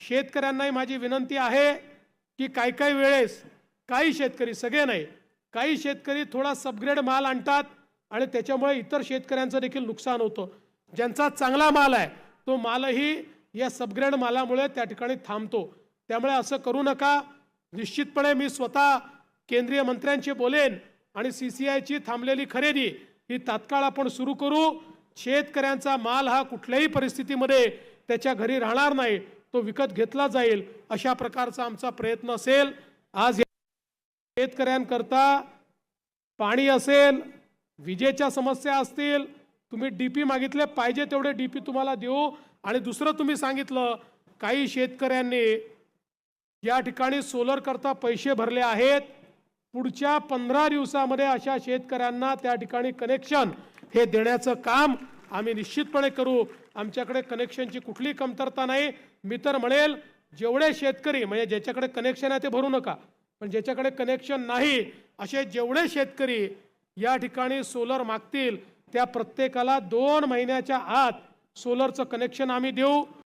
शेतकऱ्यांनाही माझी विनंती आहे की काही काही वेळेस काही शेतकरी सगळे नाही काही शेतकरी थोडा सबग्रेड माल आणतात आणि त्याच्यामुळे इतर शेतकऱ्यांचं देखील नुकसान होतं. ज्यांचा चांगला माल आहे तो मालही या सबग्रेड मालामुळे त्या ठिकाणी थांबतो. त्यामुळे असं करू नका. निश्चितपणे मी स्वतः केंद्रीय मंत्र्यांचे बोलेन आणि सी सी आयची थांबलेली खरेदी ही तात्काळ आपण सुरू करू. शेतकऱ्यांचा माल हा कुठल्याही परिस्थितीमध्ये त्याच्या घरी राहणार नाही तो विकत घेतला जाईल अशा प्रकारचा आमचा प्रयत्न असेल. आज शेतकऱ्यांकरता पाणी असेल विजेच्या समस्या असतील तुम्ही डीपी मागितले पाहिजे तेवढे डीपी तुम्हाला देऊ. आणि दुसरं तुम्ही सांगितलं काही शेतकऱ्यांनी या ठिकाणी सोलर करता पैसे भरले आहेत. पुढच्या पंधरा दिवसामध्ये अशा शेतकऱ्यांना त्या ठिकाणी कनेक्शन हे देण्याचं काम आम्ही निश्चितपणे करू. आमच्याकडे कनेक्शनची कुठली कमतरता नाही. मी तर म्हणेल जेवढे शेतकरी म्हणजे ज्याच्याकडे कनेक्शन आहे ते भरू नका. पण ज्याच्याकडे कनेक्शन नाही असे जेवढे शेतकरी या ठिकाणी सोलर मागतील त्या प्रत्येकाला दोन महिन्याच्या आत सोलरचं कनेक्शन आम्ही देऊ.